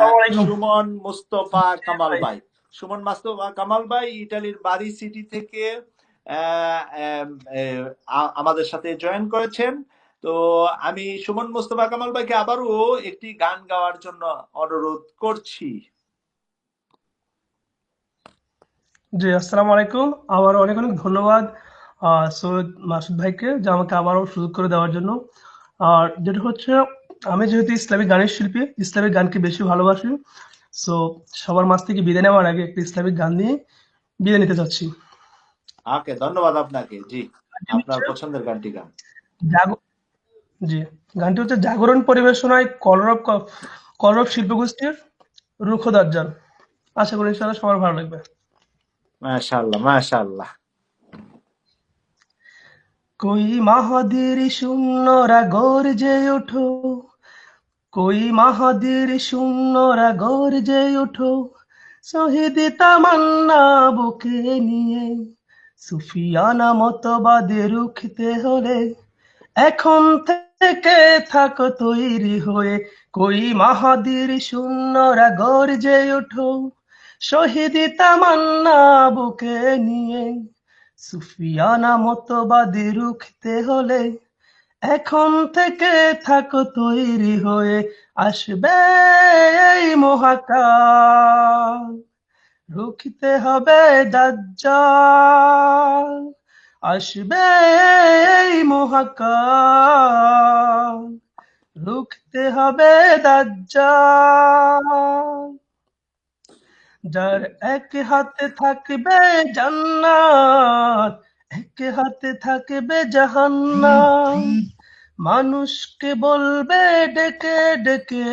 সুমন মুস্তফা কামাল ভাই। সুমন মুস্তফা কামাল ভাই ইটালির বাড়ি সিটি থেকে আমাদের সাথে জয়েন করেছেন। তো আমি সুমন মুস্তফা কামাল ভাইকে আবারও একটি গান গাওয়ার জন্য অনুরোধ করছি। জি আসসালামু আলাইকুম। আবার অনেক অনেক ধন্যবাদ আহ, সৈয়দ মাসুদ ভাইকে যে আমাকে আবারও সুযোগ করে দেওয়ার জন্য। আর যেটা হচ্ছে আমি যেহেতু ইসলামিক গানের শিল্পী ইসলামিক গানকে বেশি ভালোবাসি সো সবার মাঝ থেকে বিদায় নেওয়ার আগে একটা ইসলামিক গান নিয়ে বিদায় নিতে চাচ্ছি। ওকে ধন্যবাদ আপনাকে জি আপনার পছন্দের গানটি গান। জি গানটি হচ্ছে জাগরণ পরিবেশনায় কলরব কলরব শিল্পগোষ্ঠীর রুখ দাজ্জাল। আশা করি ইনশাআল্লাহ সবার ভালো লাগবে। মাশাআল্লাহ মাশাআল্লাহ। কই মাহাদির শূন্যরা গর্জে ওঠো কই মাহাদির শূন্যরা গর্জে ওঠো, শহীদ তামান্না বুকে নিয়ে। সুফিয়ানা মতবাদে রুখতে হলে এখন থেকে থাকো তৈরি হয়ে। কই মাহাদির শূন্যরা গর্জে ওঠো, শহীদ তামান্না বুকে নিয়ে। সুফিয়ানা মতবাদী রুখতে হলে এখন থেকে থাকো তৈরি হয়ে, আসবে এই মহাকাল। রুখতে হবে দাজ্জাল, আসবে এই মহাকাল। রুখতে হবে দাজ্জাল, যার এক হাতে থাকবে জান্নাত এক হাতে থাকবে জাহান্নাম। মানুষকে বলবে, ডেকে ডেকে,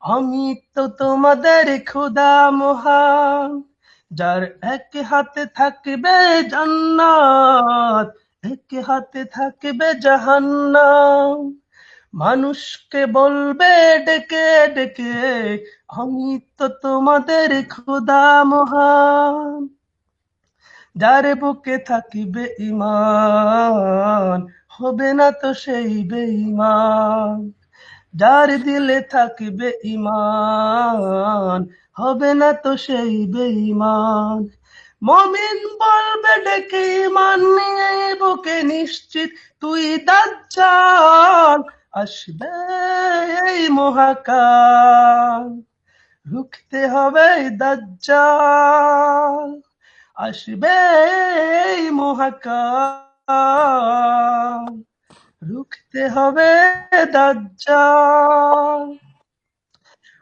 আমি তো তোমাদের খোদা মহান। যার এক হাতে থাকবে জান্নাত, এক হাতে থাকবে জাহান্নাম। মানুষকে বলবে, ডেকে ডেকে, আমি তো তোমাদের খোদা মহান। যার বুকে থাকিবে ইমান হবে না তো সেই বেঈমান। যার দিলে থাকিবে ইমান হবে না তো সেই বেঈমান। মমিন বলবে, ডেকে ইমান নিয়ে বুকে নিশ্চিত, তুই দাজ্জাল, আসবে এই মহাকাল। রুখতে হবে দাজ্জাল। আসবে মহাকাল। রুখতে হবে দাজ্জাল।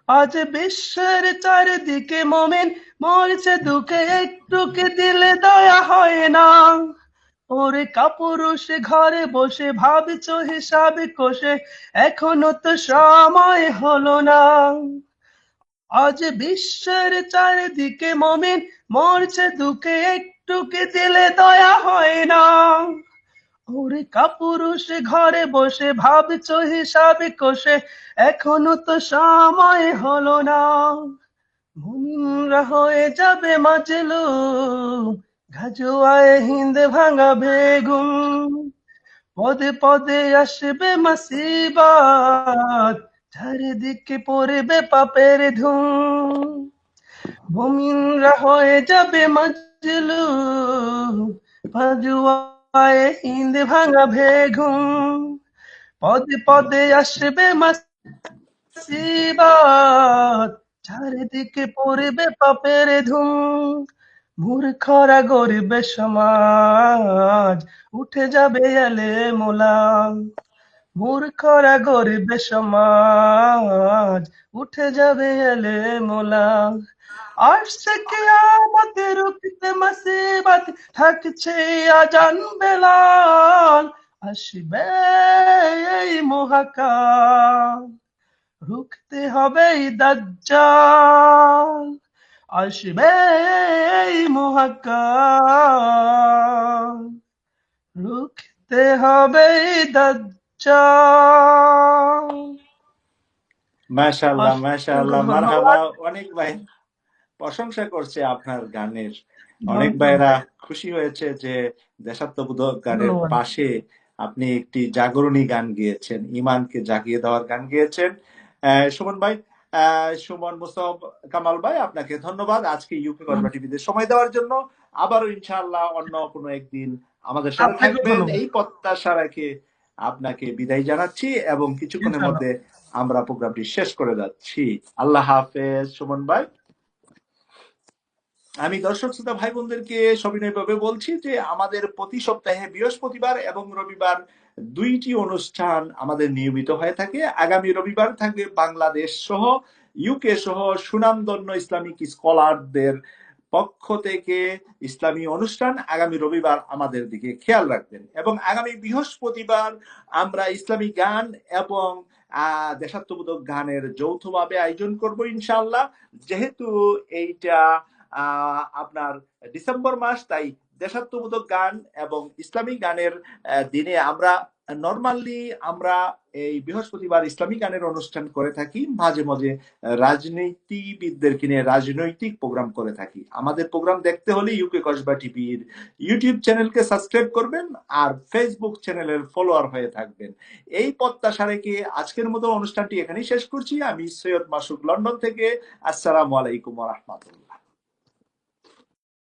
আজ বিশ্বের চারিদিকে মমিন, মরছে দুঃখে একটুকে দিলে দয়া হয় না। ওরে কাপুরুষ, ঘরে বসে ভাবছ হিসাব কষে, এখনও তো সময় হলো না। আজ বিশ্বের চারিদিকে মমিন, মরছে দুঃখে একটুকে দিলে দয়া হয় না? ওরে কাপুরুষ, ঘরে বসে ভাবছ হিসাব কষে, এখনও তো সময় হলো না। মুমিনরা হয়ে যাবে মাজলু ঘাজুয়ায় হিন্দ ভাঙা বেগুন। পদে পদে আসবে মাসিবাত চারিদিকে পড়বে পাপের ধুম মুমিনরা হয়ে যাবে মাজলু ভাজুয়ায় হিন্দ ভাঙা বেগুন পদে পদে আসবে মাসিবাত চারিদিকে পড়বে পাপের ধুম মূর্খরা গরিবে সমাজ। উঠে যাবে এলে মোলাম মূর্খরা গরিব সমাজ, উঠে যাবে এলে মোলাম আসছে কিয়ামতে রুখতে মাসিবাত, থাকছে আজান বেলাল। আসবে এই মহাকাল, রুখতে হবে দাজ্জাল। আসবে এই মহাকাল, রুখতে হবে এই মাশাআল্লাহ মাশাআল্লাহ। মারহাবা অনেক ভাই প্রশংসা করছে আপনার গানের। অনেক ভাইরা খুশি হয়েছে যে দেশাত্মবোধক গানের পাশে আপনি একটি জাগরণী গান গেয়েছেন ইমানকে জাগিয়ে দেওয়ার গান গেয়েছেন। আহ, সুমন ভাই আহ, সুমন মুস্তফ কামাল ভাই আপনাকে ধন্যবাদ। আজকে ইউকে কসবা টিভিতে সময় দেওয়ার জন্য আবারও ইনশাআল্লাহ অন্য কোনো একদিন আমাদের সাথে থাকবেন। এই প্রত্যাশা রেখে আপনাকে বিদায় জানাচ্ছি এবং কিছুক্ষণের মধ্যে আমরা প্রোগ্রামটি শেষ করে যাচ্ছি। আল্লাহ হাফেজ সুমন ভাই। আমি দর্শক শ্রোতা ভাই বোনদেরকে সবিনয়ভাবে বলছি যে আমাদের প্রতি সপ্তাহে বৃহস্পতিবার এবং রবিবার দুইটি অনুষ্ঠান আমাদের নিয়মিত হয়ে থাকে। আগামী রবিবার থাকবে বাংলাদেশ সহ ইউকে সহ সুনামধন্য ইসলামিক স্কলারদের পক্ষ থেকে ইসলামী অনুষ্ঠান আগামী রবিবার আমাদের দিকে খেয়াল রাখবেন। এবং আগামী বৃহস্পতিবার আমরা ইসলামী গান এবং দেশাত্মবোধক গানের যৌথভাবে আয়োজন করব ইনশাল্লাহ যেহেতু এইটা আপনার ডিসেম্বর মাস, তাই দেশাত্মবোধক গান এবং ইসলামিক গানের দিনে আমরা নর্মালি আমরা এই বৃহস্পতিবার ইসলামিক গানের অনুষ্ঠান করে থাকি। মাঝে মাঝে রাজনীতিবিদদেরকে নিয়ে রাজনৈতিক প্রোগ্রাম করে থাকি। আমাদের প্রোগ্রাম দেখতে হলে ইউকে কসবা টিভির ইউটিউব চ্যানেলকে সাবস্ক্রাইব করবেন আর ফেসবুক চ্যানেলের ফলোয়ার হয়ে থাকবেন। এই প্রত্যাশা রেখে আজকের মতো অনুষ্ঠানটি এখানেই শেষ করছি। আমি সৈয়দ মাসুক লন্ডন থেকে। আসসালামু আলাইকুম রহমতুল্লাহ।